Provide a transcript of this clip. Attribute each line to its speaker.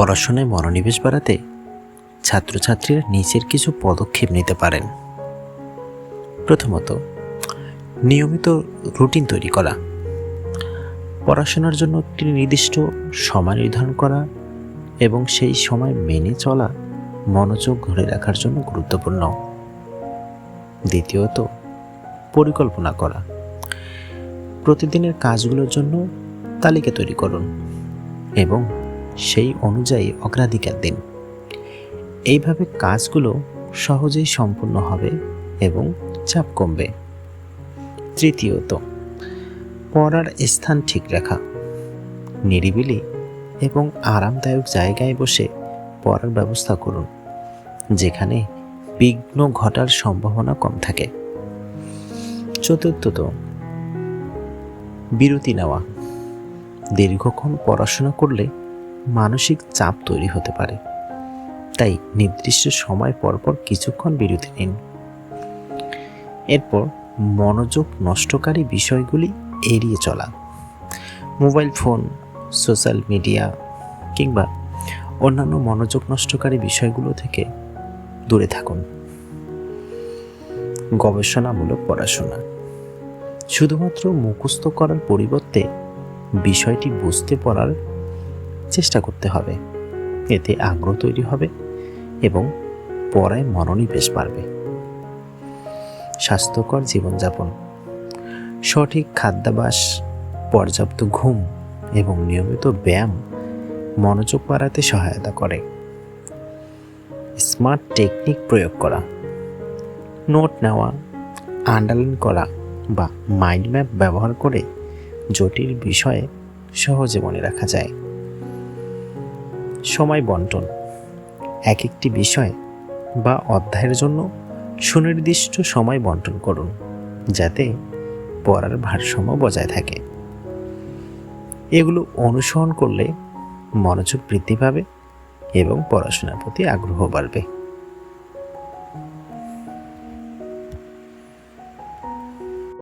Speaker 1: পড়াশোনায় মনোনিবেশ বাড়াতে ছাত্রছাত্রীরা নিজের কিছু পদক্ষেপ নিতে পারেন। প্রথমত, নিয়মিত রুটিন তৈরি করা। পড়াশোনার জন্য একটি নির্দিষ্ট সময় নির্ধারণ করা এবং সেই সময় মেনে চলা মনোযোগ ধরে রাখার জন্য গুরুত্বপূর্ণ। দ্বিতীয়ত, পরিকল্পনা করা। প্রতিদিনের কাজগুলোর জন্য তালিকা তৈরি করুন এবং সেই অনুযায়ী অগ্রাধিকার দিন। এইভাবে কাজগুলো সহজেই সম্পূর্ণ হবে এবং চাপ কমবে। তৃতীয়ত, পড়ার স্থান ঠিক রাখা। নিরিবিলি এবং আরামদায়ক জায়গায় বসে পড়ার ব্যবস্থা করুন, যেখানে বিঘ্ন ঘটার সম্ভাবনা কম থাকে। চতুর্থত, বিরতি নেওয়া। দীর্ঘক্ষণ পড়াশোনা করলে মানসিক চাপ তৈরি হতে পারে। তাই নির্দিষ্ট সময় পরপর কিছুক্ষণ বিরতি নিন। এরপর মনোযোগ নষ্টকারী বিষয়গুলি এড়িয়ে চলা। মোবাইল ফোন, সোশ্যাল মিডিয়া কিংবা অন্যান্য মনোযোগ নষ্টকারী বিষয়গুলো থেকে দূরে থাকুন। গবেষণামূলক পড়াশোনা। শুধুমাত্র মুখস্থ করার পরিবর্তে বিষয়টি বুঝতে পড়ার চেষ্টা করতে হবে। এতে আগ্রহ তৈরি হবে এবং পড়ায় মনোনিবেশ বাড়বে। স্বাস্থ্যকর জীবনযাপন। সঠিক খাদ্যাভ্যাস পর্যাপ্ত ঘুম এবং নিয়মিত ব্যায়াম মনোযোগ বাড়াতে সহায়তা করে। স্মার্ট টেকনিক প্রয়োগ করা। নোট নেওয়া, আন্ডারলাইন করা বা মাইন্ড ম্যাপ ব্যবহার করে জটিল বিষয়ে সহজে মনে রাখা যায়। সময় বন্টন। এক একটি বিষয় বা অধ্যায়ের জন্য সুনির্দিষ্ট সময় বন্টন করুন, যাতে পড়ার ভারসাম্য বজায় থাকে। এগুলো অনুসরণ করলে মনোযোগ বৃদ্ধি পাবে এবং পড়াশোনার প্রতি আগ্রহ বাড়বে।